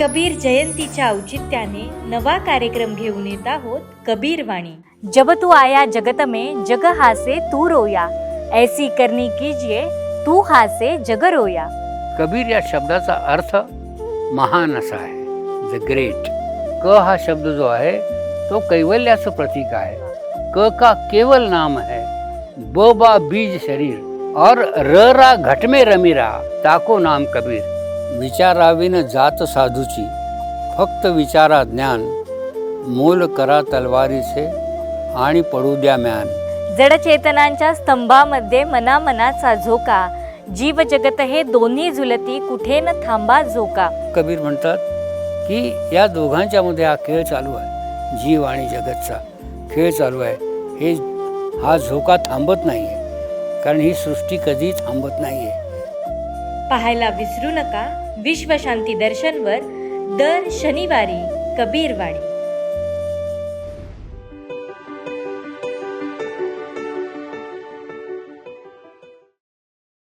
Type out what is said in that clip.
कबीर जयंतीच्या औचित्याने नवा कार्यक्रम घेऊन येत आहोत कबीर वाणी जब तू आया जगत में जग हासे तू रोया. ऐसी करनी कीजिए तू हासे जग रोया. कबीर या शब्दाचा अर्थ महान असा आहे. द ग्रेट क हा शब्द जो आहे तो कैवल्याचं प्रतीक आहे. क का केवल नाम है ब बा बीज शरीर. और र रा घट में रमीरा ताको नाम कबीर. विचाराविन जात साधूची फक्त विचारा ज्ञान मोल करा तलवारीचे आणि पडू द्या म्यान. जडचेतनांच्या स्तंभामध्ये मनामनाचा झोका जीव जगत हे दोन्ही झुलती कुठे न थांबा झोका. कबीर म्हणतात की या दोघांच्या मध्ये हा खेळ चालू आहे जीव आणि जगतचा. खेळ चालू आहे. हे हा झोका थांबत नाही आहे कारण ही सृष्टी कधी थांबत नाही आहे पाहायला विसरू नका. विश्वशांती दर्शनवर दर शनिवारी कबीरवाडी